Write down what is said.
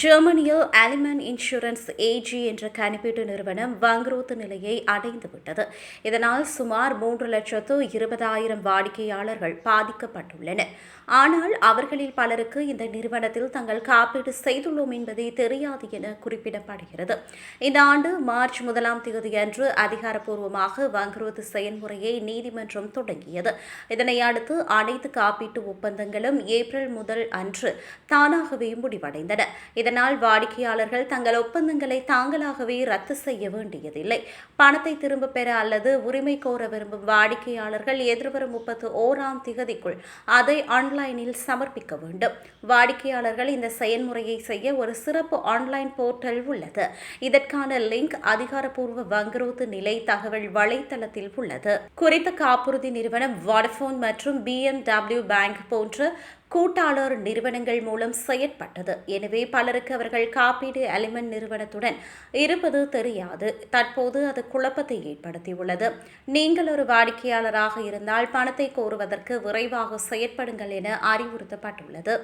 ஜெர்மனியில் அலிமன் insurance AG என்ற கணிப்பீட்டு நிறுவனம் வங்குரோத்து நிலையை அடைந்துவிட்டது. இதனால் சுமார் மூன்று லட்சத்து இருபதாயிரம் வாடிக்கையாளர்கள் பாதிக்கப்பட்டுள்ளனர். ஆனால் அவர்களில் பலருக்கு இந்த நிறுவனத்தில் தங்கள் காப்பீடு செய்துள்ளோம் என்பதே தெரியாது என குறிப்பிடப்படுகிறது. இந்த ஆண்டு மார்ச் முதலாம் தேதியன்று அதிகாரப்பூர்வமாக வங்குரோத்து செயல்முறையை நீதிமன்றம் தொடங்கியது. இதனை அடுத்து அனைத்து காப்பீட்டு ஒப்பந்தங்களும் ஏப்ரல் முதல் அன்று தானாகவே முடிவடைந்தன. இதனால் வாடிக்கையாளர்கள் தங்கள் ஒப்பந்தங்களை தாங்களாகவே ரத்து செய்ய வேண்டியதில்லை. பணத்தை திரும்ப பெற அல்லது உரிமை கோர விரும்பும் வாடிக்கையாளர்கள் எதிர்வரும் முப்பத்து ஓராம் திகதிக்குள் அதை ஆன்லைனில் சமர்ப்பிக்க வேண்டும். வாடிக்கையாளர்கள் இந்த செயல்முறையை செய்ய ஒரு சிறப்பு ஆன்லைன் போர்ட்டல் உள்ளது. இதற்கான லிங்க் அதிகாரப்பூர்வ வங்குரோத்து நிலை தகவல் வலைத்தளத்தில் உள்ளது. குறித்த காப்புறுதி நிறுவனம் வாடபோன் மற்றும் பிஎம்டபிள்யூ பேங்க் போன்ற கூட்டாளர் நிறுவனங்கள் மூலம் செயற்பட்டது. எனவே பலருக்கு அவர்கள் காப்பீடு எலிமெண்ட் நிறுவனத்துடன் இருப்பது தெரியாது. தற்போது அது குழப்பத்தை ஏற்படுத்தியுள்ளது. நீங்கள் ஒரு வாடிக்கையாளராக இருந்தால் பணத்தை கோருவதற்கு விரைவாக செயற்படுங்கள் என அறிவுறுத்தப்பட்டுள்ளது.